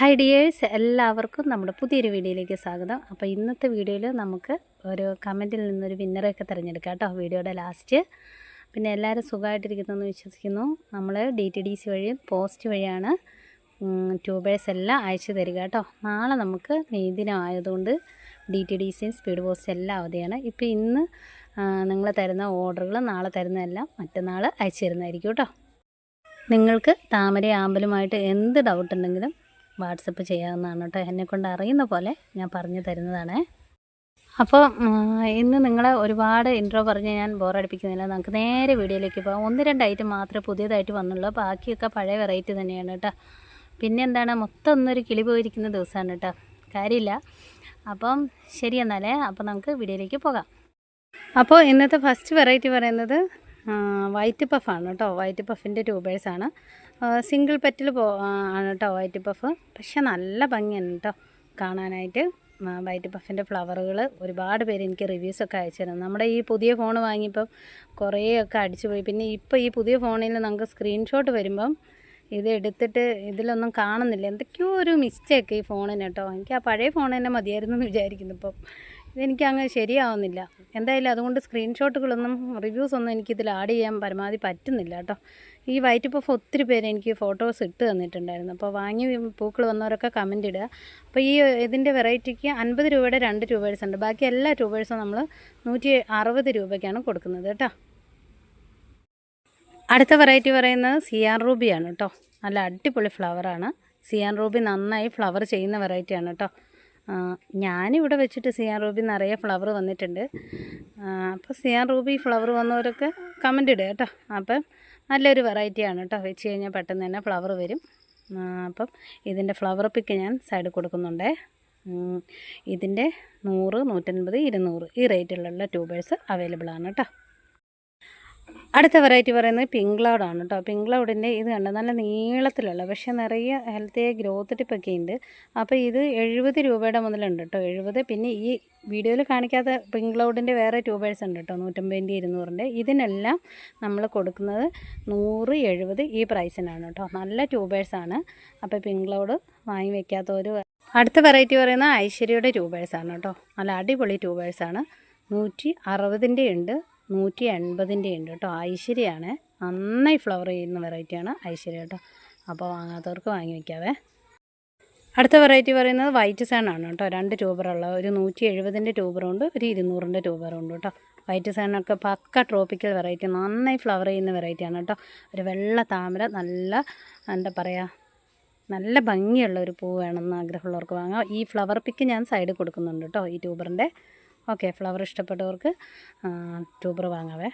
Hi dears എല്ലാവർക്കും നമ്മുടെ പുതിയൊരു വീഡിയോയിലേക്ക് സ്വാഗതം. അപ്പോൾ ഇന്നത്തെ വീഡിയോയിൽ നമുക്ക് ഒരു കമന്റിൽ നിന്നൊരു വിന്നറൊക്കെ തിരഞ്ഞെടുക്കാം കേട്ടോ വീഡിയോയുടെ ലാസ്റ്റ് പിന്നെ എല്ലാവരും സുഖമായിട്ടിരിക്കുന്നതെന്ന് വിശ്വസിക്കുന്നു. നമ്മൾ ഡി ടി ഡി സി വഴിയും പോസ്റ്റ് വഴിയാണ് ട്യൂബേഴ്സ് എല്ലാം അയച്ചു തരിക കേട്ടോ. നാളെ നമുക്ക് മെയ് ആയതുകൊണ്ട് ഡി ടി ഡി സിയും സ്പീഡ് പോസ്റ്റ് എല്ലാം അവധിയാണ്. ഇപ്പോൾ ഇന്ന് നിങ്ങൾ തരുന്ന ഓർഡറുകൾ നാളെ തരുന്നതെല്ലാം മറ്റന്നാൾ അയച്ചു തരുന്നതായിരിക്കും കേട്ടോ. നിങ്ങൾക്ക് താമര ആമ്പലുമായിട്ട് എന്ത് ഡൗട്ട് ഉണ്ടെങ്കിലും വാട്സപ്പ് ചെയ്യാവുന്നതാണ് കേട്ടോ. എന്നെക്കൊണ്ട് അറിയുന്ന പോലെ ഞാൻ പറഞ്ഞു തരുന്നതാണ്. അപ്പോൾ ഇന്ന് നിങ്ങളെ ഒരുപാട് ഇൻട്രോ പറഞ്ഞ് ഞാൻ ബോറടിപ്പിക്കുന്നില്ല നമുക്ക് നേരെ വീഡിയോയിലേക്ക് പോകാം. ഒന്ന് രണ്ട് ഐറ്റം മാത്രമേ പുതിയതായിട്ട് വന്നുള്ളൂ. ബാക്കിയൊക്കെ പഴയ വെറൈറ്റി തന്നെയാണ് കേട്ടോ. പിന്നെ എന്താണ്? മൊത്തം ഒന്നൊരു കിളി പോയിരിക്കുന്ന ദിവസമാണ് കേട്ടോ. കാര്യമില്ല. അപ്പം ശരി എന്നാലേ. അപ്പോൾ നമുക്ക് വീഡിയോയിലേക്ക് പോകാം. അപ്പോൾ ഇന്നത്തെ ഫസ്റ്റ് വെറൈറ്റി പറയുന്നത് വൈറ്റ് പഫാണ് കേട്ടോ. വൈറ്റ് പഫിന്റെ ട്യൂബേഴ്സാണ് സിംഗിൾ പെറ്റിൽ പോ ആണ് കേട്ടോ വൈറ്റ് പഫ് പക്ഷെ നല്ല ഭംഗിയാണ് കേട്ടോ കാണാനായിട്ട്. വൈറ്റ് പഫിന്റെ ഫ്ലവറുകൾ ഒരുപാട് പേര് എനിക്ക് റിവ്യൂസൊക്കെ അയച്ചു നമ്മുടെ ഈ പുതിയ ഫോൺ വാങ്ങിയപ്പം കുറേയൊക്കെ അടിച്ചു പോയി. പിന്നെ ഇപ്പോൾ ഈ പുതിയ ഫോണിൽ നമുക്ക് സ്ക്രീൻഷോട്ട് വരുമ്പം ഇത് എടുത്തിട്ട് ഇതിലൊന്നും കാണുന്നില്ല. എന്തൊക്കെയോ ഒരു മിസ്റ്റേക്ക് ഈ ഫോണിന് കേട്ടോ എനിക്ക് ആ പഴയ ഫോൺ തന്നെ മതിയായിരുന്നു എന്ന് വിചാരിക്കുന്നു ഇപ്പം. ഇതെനിക്ക് അങ്ങ് ശരിയാവുന്നില്ല. എന്തായാലും അതുകൊണ്ട് സ്ക്രീൻഷോട്ടുകളൊന്നും റിവ്യൂസ് ഒന്നും എനിക്കിതിൽ ആഡ് ചെയ്യാൻ പരമാവധി പറ്റുന്നില്ല കേട്ടോ. ഈ വൈറ്റ് പഫ് ഒത്തിരി പേര് എനിക്ക് ഫോട്ടോസ് ഇട്ട് തന്നിട്ടുണ്ടായിരുന്നു. അപ്പോൾ വാങ്ങി പൂക്കൾ വന്നവരൊക്കെ കമന്റ് ഇടുക. അപ്പോൾ ഈ ഇതിന്റെ വെറൈറ്റിക്ക് അൻപത് രൂപയുടെ രണ്ട് ട്യൂബേഴ്സ് ഉണ്ട്. ബാക്കി എല്ലാ ട്യൂബേഴ്സും നമ്മൾ നൂറ്റി അറുപത് രൂപയ്ക്കാണ് കൊടുക്കുന്നത് കേട്ടോ. അടുത്ത വെറൈറ്റി പറയുന്നത് സിയാർ റൂബിയാണ് കേട്ടോ. നല്ല അടിപൊളി ഫ്ലവറാണ് സിയാൻ റൂബി നന്നായി ഫ്ലവർ ചെയ്യുന്ന വെറൈറ്റിയാണ് കേട്ടോ. ഞാനിവിടെ വെച്ചിട്ട് സിയാൻ റൂബി നിറയെ ഫ്ലവർ വന്നിട്ടുണ്ട്. അപ്പോൾ സിയാൻ റൂബി ഫ്ലവർ വന്നവരൊക്കെ കമന്റ് ഇടുക കേട്ടോ. അപ്പം നല്ലൊരു വെറൈറ്റിയാണ് കേട്ടോ. വെച്ച് കഴിഞ്ഞാൽ പെട്ടെന്ന് തന്നെ ഫ്ലവർ വരും. അപ്പം ഇതിന്റെ ഫ്ലവർ പിക്ക് ഞാൻ സൈഡിൽ കൊടുക്കുന്നുണ്ടേ. ഇതിന്റെ നൂറ് നൂറ്റൻപത് ഇരുന്നൂറ് ഈ റേറ്റിലുള്ള ട്യൂബേഴ്സ് അവൈലബിൾ ആണ് കേട്ടോ. അടുത്ത വെറൈറ്റി പറയുന്നത് പിങ്ക് ക്ലൗഡാണ് കേട്ടോ പിങ്ക് ക്ലൗഡിന്റെ ഇത് കണ്ടോ? നല്ല നീളത്തിലുള്ള പക്ഷേ നിറയെ ഹെൽത്തി ഗ്രോത്ത് ടിപ്പൊക്കെ ഉണ്ട് അപ്പോൾ ഇത് എഴുപത് രൂപയുടെ മുതലുണ്ട് കേട്ടോ എഴുപത് പിന്നെ ഈ വീഡിയോയിൽ കാണിക്കാത്ത പിങ്ക് ക്ലൗഡിന്റെ വേറെ ട്യൂബേഴ്സ് ഉണ്ട് കേട്ടോ നൂറ്റമ്പതിന്റെ ഇരുന്നൂറിന്റെ. ഇതിനെല്ലാം നമ്മൾ കൊടുക്കുന്നത് നൂറ് എഴുപത് ഈ പ്രൈസിനാണ് കേട്ടോ നല്ല ട്യൂബേഴ്സാണ് അപ്പോൾ പിങ്ക് ക്ലൗഡ് വാങ്ങി ഒരു അടുത്ത വെറൈറ്റി പറയുന്നത് ഐശ്വര്യയുടെ ട്യൂബേഴ്സാണ് കേട്ടോ നല്ല അടിപൊളി ട്യൂബേഴ്സാണ് നൂറ്റി അറുപതിന്റെ ഉണ്ട് നൂറ്റി എൺപതിന്റെ ഉണ്ട് കേട്ടോ. ഐശ്വര്യയാണ്. നന്നായി ഫ്ലവർ ചെയ്യുന്ന വെറൈറ്റിയാണ് ഐശ്വര്യ കേട്ടോ. അപ്പോൾ വാങ്ങാത്തവർക്ക് വാങ്ങി വയ്ക്കാവേ അടുത്ത വെറൈറ്റി പറയുന്നത് വൈറ്റ് സാനാണ് കേട്ടോ. രണ്ട് ട്യൂബറുള്ള ഒരു നൂറ്റി എഴുപതിന്റെ ട്യൂബറുണ്ട് ഒരു ഇരുന്നൂറിന്റെ ട്യൂബറുണ്ട് കേട്ടോ. വൈറ്റ് സാനൊക്കെ പക്ക ട്രോപ്പിക്കൽ വെറൈറ്റി നന്നായി ഫ്ലവർ ചെയ്യുന്ന വെറൈറ്റിയാണ് കേട്ടോ. ഒരു വെള്ള താമര നല്ല എന്താ പറയുക നല്ല ഭംഗിയുള്ള ഒരു പൂ വേണമെന്ന് ആഗ്രഹമുള്ളവർക്ക് വാങ്ങാം. ഈ ഫ്ലവർ പിക്ക് ഞാൻ സൈഡിൽ കൊടുക്കുന്നുണ്ട് കേട്ടോ ഈ ട്യൂബറിന്റെ. ഓക്കെ ഫ്ലവർ ഇഷ്ടപ്പെട്ടവർക്ക് ട്യൂബർ വാങ്ങാവേ.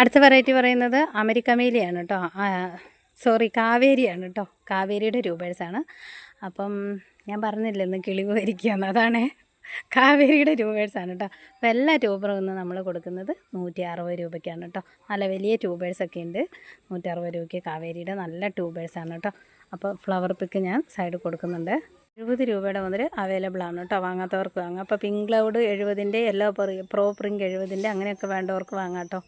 അടുത്ത വെറൈറ്റി പറയുന്നത് അമരിക്കമേലിയാണ് കേട്ടോ. സോറി കാവേരിയാണ് കേട്ടോ. കാവേരിയുടെ രൂപേഴ്സാണ്. അപ്പം ഞാൻ പറഞ്ഞില്ല ഇന്ന് കിളി വരിക്കുകയെന്ന് അതാണ് കാവേരിയുടെ ട്യൂബേഴ്സാണ് കേട്ടോ. അപ്പോൾ എല്ലാ ട്യൂബറും ഇന്ന് നമ്മൾ കൊടുക്കുന്നത് നൂറ്റി അറുപത് രൂപയ്ക്കാണ് കേട്ടോ. നല്ല വലിയ ട്യൂബേഴ്സൊക്കെ ഉണ്ട്. നൂറ്റി അറുപത് രൂപയ്ക്ക് കാവേരിയുടെ നല്ല ട്യൂബേഴ്സാണ് കേട്ടോ. അപ്പോൾ ഫ്ലവർ പിക്ക് ഞാൻ സൈഡ് കൊടുക്കുന്നുണ്ട്. എഴുപത് രൂപയുടെ മുതൽ അവൈലബിൾ ആണ് കേട്ടോ വാങ്ങാത്തവർക്ക് വാങ്ങാം. അപ്പോൾ പിങ്ക് ക്ലൗഡ് എഴുപതിന്റെ യെല്ലോ പ്രോ പ്രിങ്ക് എഴുപതിന്റെ അങ്ങനെയൊക്കെ വേണ്ടവർക്ക് വാങ്ങാം കേട്ടോ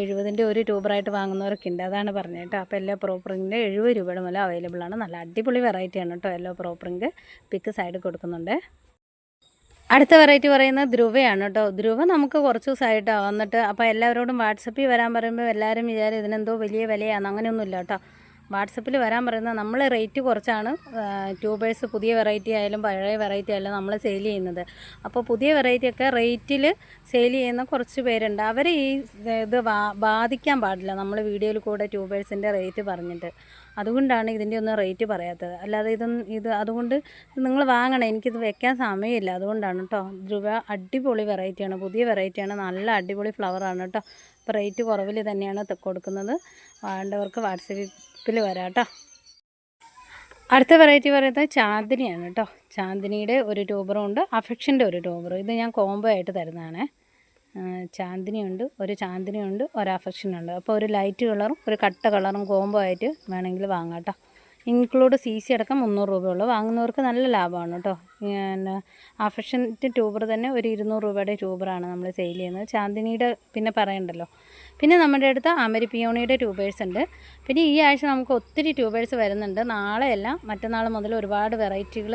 എഴുപതിന്റെ ഒരു ട്യൂബറായിട്ട് വാങ്ങുന്നവർക്ക് ഉണ്ട് അതാണ് പറഞ്ഞത് കേട്ടോ അപ്പോൾ എല്ലാ പ്രോ പ്രിങ്കിന്റെ എഴുപത് രൂപയുടെ മുതൽ അവൈലബിൾ ആണ്. നല്ല അടിപൊളി വെറൈറ്റിയാണ് കേട്ടോ എല്ലോ പ്രോ പ്രിങ്ക് പിക്ക് സൈഡ് കൊടുക്കുന്നുണ്ട്. അടുത്ത വെറൈറ്റി പറയുന്നത് ധ്രുവയാണ് കേട്ടോ ധ്രുവ നമുക്ക് കുറച്ച് ദിവസമായിട്ടോ വന്നിട്ട് അപ്പോൾ എല്ലാവരോടും വാട്സപ്പിൽ വരാൻ പറയുമ്പോൾ എല്ലാവരും വിചാരം ഇതിനെന്തോ വലിയ വിലയാണ് അങ്ങനെയൊന്നുമില്ല കേട്ടോ വാട്സപ്പിൽ വരാൻ പറയുന്നത് നമ്മൾ റേറ്റ് കുറച്ചാണ് ട്യൂബേഴ്സ് പുതിയ വെറൈറ്റി ആയാലും പഴയ വെറൈറ്റി ആയാലും നമ്മൾ സെയിൽ ചെയ്യുന്നത്. അപ്പോൾ പുതിയ വെറൈറ്റിയൊക്കെ റേറ്റിൽ സെയിൽ ചെയ്യുന്ന കുറച്ച് പേരുണ്ട്. അവർ ഈ ഇത് ബാധിക്കാൻ പാടില്ല നമ്മൾ വീഡിയോയിൽ കൂടെ ട്യൂബേഴ്സിന്റെ റേറ്റ് പറഞ്ഞിട്ട്. അതുകൊണ്ടാണ് ഇതിന്റെ ഒന്നും റേറ്റ് പറയാത്തത്. അല്ലാതെ ഇത് ഇത് അതുകൊണ്ട് നിങ്ങൾ വാങ്ങണം. എനിക്കിത് വെക്കാൻ സമയമില്ല. അതുകൊണ്ടാണ് കേട്ടോ ധ്രുവ അടിപൊളി വെറൈറ്റിയാണ് പുതിയ വെറൈറ്റിയാണ് നല്ല അടിപൊളി ഫ്ലവറാണ് കേട്ടോ അപ്പോൾ റേറ്റ് കുറവിൽ തന്നെയാണ് കൊടുക്കുന്നത്. വേണ്ടവർക്ക് വാട്സപ്പിൽ വരാം കേട്ടോ അടുത്ത വെറൈറ്റി പറയുന്നത് ചാന്ദിനിയാണ് കേട്ടോ ചാന്ദിനിയുടെ ഒരു ട്യൂബറും ഉണ്ട്. അഫക്ഷന്റെ ഒരു ട്യൂബറും ഇത് ഞാൻ കോംബോ ആയിട്ട് തരുന്നതാണ്. ചാന്ദിനിയുണ്ട് ഒരു ചാന്ദിനിയുണ്ട് ഒരു അഫക്ഷനുണ്ട് അപ്പോൾ ഒരു ലൈറ്റ് കളറും ഒരു കട്ട കളറും കോംബോ ആയിട്ട് വേണമെങ്കിൽ വാങ്ങാം കേട്ടോ ഇൻക്ലൂഡ് സി സി അടക്കം മുന്നൂറ് രൂപയുള്ളൂ. വാങ്ങുന്നവർക്ക് നല്ല ലാഭമാണ് കേട്ടോ പിന്നെ അഫക്ഷന്റെ ട്യൂബർ തന്നെ ഒരു ഇരുന്നൂറ് രൂപയുടെ ട്യൂബറാണ് നമ്മൾ സെയിൽ ചെയ്യുന്നത്. ചാന്ദിനിയുടെ പിന്നെ പറയണ്ടല്ലോ. പിന്നെ നമ്മുടെ അടുത്ത് അമരി പിയോണിയുടെ ട്യൂബേഴ്സ് ഉണ്ട്. പിന്നെ ഈ ആഴ്ച നമുക്ക് ഒത്തിരി ട്യൂബേഴ്സ് വരുന്നുണ്ട്. നാളെയല്ല മറ്റന്നാൾ മുതൽ ഒരുപാട് വെറൈറ്റികൾ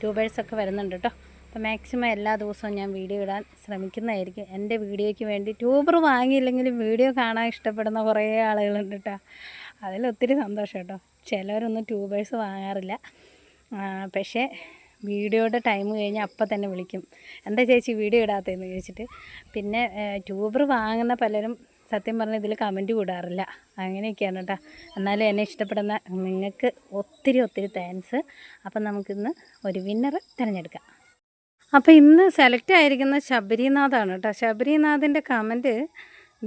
ട്യൂബേഴ്സൊക്കെ വരുന്നുണ്ട് കേട്ടോ അപ്പോൾ മാക്സിമം എല്ലാ ദിവസവും ഞാൻ വീഡിയോ ഇടാൻ ശ്രമിക്കുന്നതായിരിക്കും. എന്റെ വീഡിയോയ്ക്ക് വേണ്ടി ട്യൂബർ വാങ്ങിയില്ലെങ്കിലും വീഡിയോ കാണാൻ ഇഷ്ടപ്പെടുന്ന കുറേ ആളുകളുണ്ട് കേട്ടോ. അതിലൊത്തിരി സന്തോഷം കേട്ടോ. ചിലവരൊന്നും ട്യൂബേഴ്സ് വാങ്ങാറില്ല. പക്ഷേ വീഡിയോയുടെ ടൈം കഴിഞ്ഞ് അപ്പം തന്നെ വിളിക്കും. എന്താ ചേച്ചി വീഡിയോ ഇടാത്തതെന്ന് ചോദിച്ചിട്ട്. പിന്നെ ട്യൂബർ വാങ്ങുന്ന പലരും സത്യം പറഞ്ഞാൽ ഇതിൽ കമന്റ് വിടാറില്ല അങ്ങനെയൊക്കെയാണ് കേട്ടോ. എന്നാലും എന്നെ ഇഷ്ടപ്പെടുന്ന നിങ്ങൾക്ക് ഒത്തിരി ഒത്തിരി താങ്ക്സ്. അപ്പം നമുക്കിന്ന് ഒരു വിന്നർ തിരഞ്ഞെടുക്കാം. അപ്പോൾ ഇന്ന് സെലക്ട് ആയിരിക്കുന്ന ശബരിനാഥാണ് കേട്ടോ. ശബരിനാഥിന്റെ കമന്റ്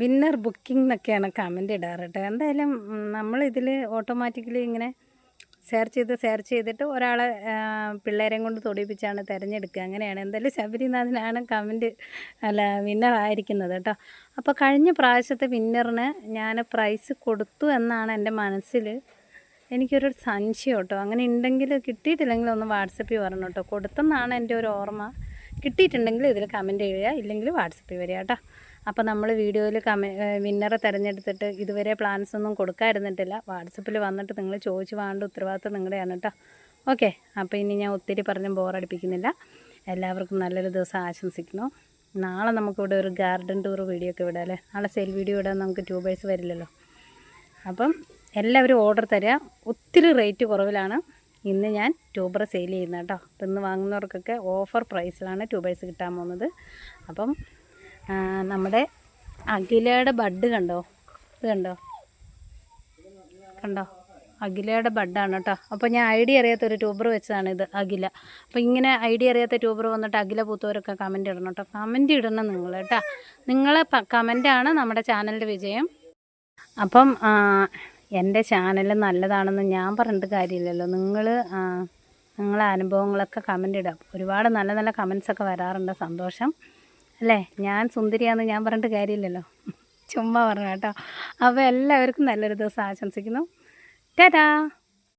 വിന്നർ ബുക്കിംഗ് എന്നൊക്കെയാണ് കമന്റ് ഇടാറ് കേട്ടോ. എന്തായാലും നമ്മളിതിൽ ഓട്ടോമാറ്റിക്കലി ഇങ്ങനെ സെർച്ച് ചെയ്ത് സെർച്ച് ചെയ്തിട്ട് ഒരാളെ പിള്ളേരെയും കൊണ്ട് തൊടിപ്പിച്ചാണ് തിരഞ്ഞെടുക്കുക. അങ്ങനെയാണ്. എന്തായാലും ശബരിനാഥിനാണ് കമന്റ് അല്ല വിന്നർ ആയിരിക്കുന്നത് കേട്ടോ. അപ്പോൾ കഴിഞ്ഞ പ്രാവശ്യത്തെ വിന്നറിന് ഞാൻ പ്രൈസ് കൊടുത്തു എന്നാണ് എന്റെ മനസ്സിൽ എനിക്കൊരു സംശയം കേട്ടോ. അങ്ങനെ ഉണ്ടെങ്കിൽ കിട്ടിയിട്ടില്ലെങ്കിൽ ഒന്ന് വാട്സപ്പിൽ വരണം കേട്ടോ. കൊടുത്തെന്നാണ് എന്റെ ഒരു ഓർമ്മ. കിട്ടിയിട്ടുണ്ടെങ്കിൽ ഇതിൽ കമന്റ് ചെയ്യുക ഇല്ലെങ്കിൽ വാട്സപ്പിൽ വരിക കേട്ടോ. അപ്പോൾ നമ്മൾ വീഡിയോയിൽ കമ വിന്നറെ തിരഞ്ഞെടുത്തിട്ട് ഇതുവരെ പ്ലാൻസ് ഒന്നും കൊടുക്കാതിരുന്നിട്ടില്ല. വാട്സപ്പിൽ വന്നിട്ട് നിങ്ങൾ ചോദിച്ചു വാണ്ട ഉത്തരവാദിത്തം നിങ്ങളുടെയാണ് കേട്ടോ. ഓക്കെ അപ്പോൾ ഇനി ഞാൻ ഒത്തിരി പറഞ്ഞ് ബോറടിപ്പിക്കുന്നില്ല എല്ലാവർക്കും നല്ലൊരു ദിവസം ആശംസിക്കുന്നു. നാളെ നമുക്കിവിടെ ഒരു ഗാർഡൻ ടൂർ വീഡിയോ ഒക്കെ വിടാം അല്ലേ? നാളെ സെൽ വീഡിയോ ഇടാൻ നമുക്ക് ട്യൂബേഴ്സ് വരില്ലല്ലോ. അപ്പം എല്ലാവരും ഓർഡർ തരിക ഒത്തിരി റേറ്റ് കുറവിലാണ്. ഇന്ന് ഞാൻ ട്യൂബർ സെയിൽ ചെയ്യുന്നത് കേട്ടോ. അപ്പം ഇന്ന് വാങ്ങുന്നവർക്കൊക്കെ ഓഫർ പ്രൈസിലാണ് ട്യൂബേഴ്സ് കിട്ടാൻ പോകുന്നത്. അപ്പം നമ്മുടെ അഖിലയുടെ ബഡ് കണ്ടോ? ഇത് കണ്ടോ? കണ്ടോ? അഖിലയുടെ ബഡാണ് കേട്ടോ. അപ്പോൾ ഞാൻ ഐഡിയ അറിയാത്ത ഒരു ട്യൂബർ വെച്ചതാണ് ഇത് അഖില. അപ്പോൾ ഇങ്ങനെ ഐഡിയ അറിയാത്ത ട്യൂബർ വന്നിട്ട് അഖില പൂത്തവരൊക്കെ കമന്റ് ഇടണം കേട്ടോ. കമന്റ് ഇടണം നിങ്ങൾ കേട്ടോ. നിങ്ങളെ കമന്റാണ് നമ്മുടെ ചാനലിന്റെ വിജയം. അപ്പം എന്റെ ചാനൽ നല്ലതാണെന്ന് ഞാൻ പറഞ്ഞിട്ട് കാര്യമില്ലല്ലോ. നിങ്ങൾ നിങ്ങളെ അനുഭവങ്ങളൊക്കെ കമന്റ് ഇടാം. ഒരുപാട് നല്ല നല്ല കമൻസൊക്കെ വരാറുണ്ട്. സന്തോഷം. അല്ലേ? ഞാൻ സുന്ദരിയാണെന്ന് ഞാൻ പറഞ്ഞിട്ട് കാര്യമില്ലല്ലോ. ചുമ്മാ പറഞ്ഞു കേട്ടോ. അപ്പോൾ എല്ലാവർക്കും നല്ലൊരു ദിവസം ആശംസിക്കുന്നു. ടാറ്റാ!